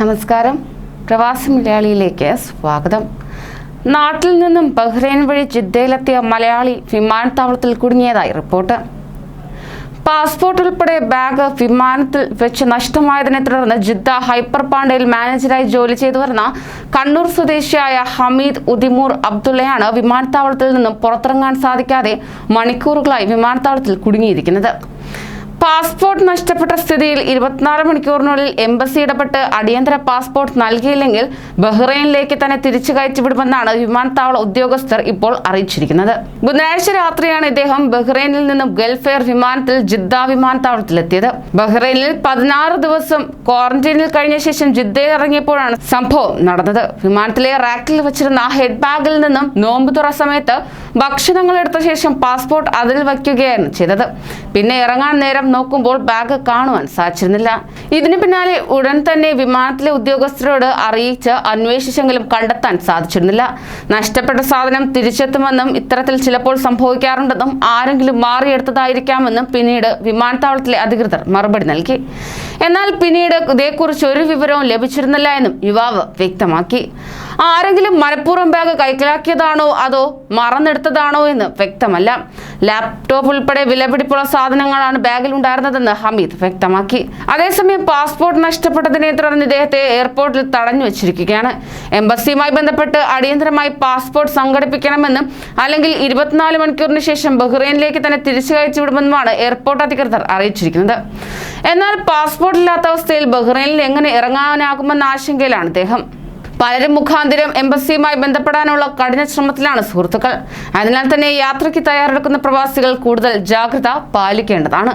നമസ്കാരം. പ്രവാസി മലയാളിയിലേക്ക് സ്വാഗതം. നാട്ടിൽ നിന്നും ബഹ്റൈൻ വഴി ജിദ്ദയിലെത്തിയ മലയാളി വിമാനത്താവളത്തിൽ കുടുങ്ങിയതായി റിപ്പോർട്ട്. പാസ്പോർട്ട് ഉൾപ്പെടെ ബാഗ് വിമാനത്തിൽ വെച്ച് നഷ്ടമായതിനെ തുടർന്ന് ജിദ്ദ ഹൈപ്പർ പാണ്ടയിൽ മാനേജരായി ജോലി ചെയ്തു വരുന്ന കണ്ണൂർ സ്വദേശിയായ ഹമീദ് ഉദിമൂർ അബ്ദുള്ളയാണ് വിമാനത്താവളത്തിൽ നിന്നും പുറത്തിറങ്ങാൻ സാധിക്കാതെ മണിക്കൂറുകളായി വിമാനത്താവളത്തിൽ കുടുങ്ങിയിരിക്കുന്നത്. പാസ്പോർട്ട് നഷ്ടപ്പെട്ട സ്ഥിതിയിൽ ഇരുപത്തിനാല് മണിക്കൂറിനുള്ളിൽ എംബസി ഇടപെട്ട് അടിയന്തര പാസ്പോർട്ട് നൽകിയില്ലെങ്കിൽ ബഹ്റൈനിലേക്ക് തന്നെ തിരിച്ചു കയറ്റിവിടുമെന്നാണ് വിമാനത്താവള ഉദ്യോഗസ്ഥർ ഇപ്പോൾ അറിയിച്ചിരിക്കുന്നത്. ബുധനാഴ്ച രാത്രിയാണ് ഇദ്ദേഹം ബഹ്റൈനിൽ നിന്നും ഗൾഫ് എയർ വിമാനത്തിൽ ജിദ്ദ വിമാനത്താവളത്തിലെത്തിയത്. ബഹ്റൈനിൽ പതിനാറ് ദിവസം ക്വാറന്റൈനിൽ കഴിഞ്ഞ ശേഷം ജിദ്ദയിൽ ഇറങ്ങിയപ്പോഴാണ് സംഭവം നടന്നത്. വിമാനത്തിലെ റാക്കിൽ വെച്ചിരുന്ന ഹെഡ് ബാഗിൽ നിന്നും നോമ്പ് തുറ സമയത്ത് ഭക്ഷണങ്ങൾ എടുത്ത ശേഷം പാസ്പോർട്ട് അതിൽ വയ്ക്കുകയായിരുന്നു ചെയ്തത്. പിന്നെ ഇറങ്ങാൻ നേരം നോക്കുമ്പോൾ ബാഗ് കാണുവാൻ സാധിച്ചിരുന്നില്ല. ഇതിന് പിന്നാലെ ഉടൻ തന്നെ വിമാനത്തിലെ ഉദ്യോഗസ്ഥരോട് അറിയിച്ച് അന്വേഷിച്ചെങ്കിലും കണ്ടെത്താൻ സാധിച്ചിരുന്നില്ല. നഷ്ടപ്പെട്ട സാധനം തിരിച്ചെത്തുമെന്നും ഇത്തരത്തിൽ ചിലപ്പോൾ സംഭവിക്കാറുണ്ടെന്നും ആരെങ്കിലും മാറിയെടുത്തതായിരിക്കാമെന്നും പിന്നീട് വിമാനത്താവളത്തിലെ അധികൃതർ മറുപടി നൽകി. എന്നാൽ പിന്നീട് ഇതേക്കുറിച്ച് ഒരു വിവരവും ലഭിച്ചിരുന്നില്ല എന്നും യുവാവ് വ്യക്തമാക്കി. ആരെങ്കിലും മനഃപൂർവം ബാഗ് കൈക്കലാക്കിയതാണോ അതോ മറന്നെടുത്തതാണോ എന്ന് വ്യക്തമല്ല. ലാപ്ടോപ്പ് ഉൾപ്പെടെ വിലപിടിപ്പുള്ള സാധനങ്ങളാണ് ബാഗിൽ ഉണ്ടായിരുന്നതെന്ന് ഹമീദ് വ്യക്തമാക്കി. അതേസമയം പാസ്പോർട്ട് നഷ്ടപ്പെട്ടതിനെ തുടർന്ന് ഇദ്ദേഹത്തെ എയർപോർട്ടിൽ തടഞ്ഞു വെച്ചിരിക്കുകയാണ്. എംബസിയുമായി ബന്ധപ്പെട്ട് അടിയന്തരമായി പാസ്പോർട്ട് സംഘടിപ്പിക്കണമെന്നും അല്ലെങ്കിൽ ഇരുപത്തിനാല് മണിക്കൂറിന് ശേഷം ബഹ്റൈനിലേക്ക് തന്നെ തിരിച്ചു കയച്ചു വിടുമെന്നുമാണ് എയർപോർട്ട് അധികൃതർ അറിയിച്ചിരിക്കുന്നത്. എന്നാൽ പാസ്പോർട്ട് ഇല്ലാത്ത അവസ്ഥയിൽ ബഹ്റൈനിൽ എങ്ങനെ ഇറങ്ങാനാകുമെന്ന ആശങ്കയിലാണ് അദ്ദേഹം പലരും മുഖാന്തിരം എംബസിയുമായി ബന്ധപ്പെടാനുള്ള കഠിന ശ്രമത്തിലാണ് സുഹൃത്തുക്കൾ. അതിനാൽ തന്നെ യാത്രയ്ക്ക് തയ്യാറെടുക്കുന്ന പ്രവാസികൾ കൂടുതൽ ജാഗ്രത പാലിക്കേണ്ടതാണ്.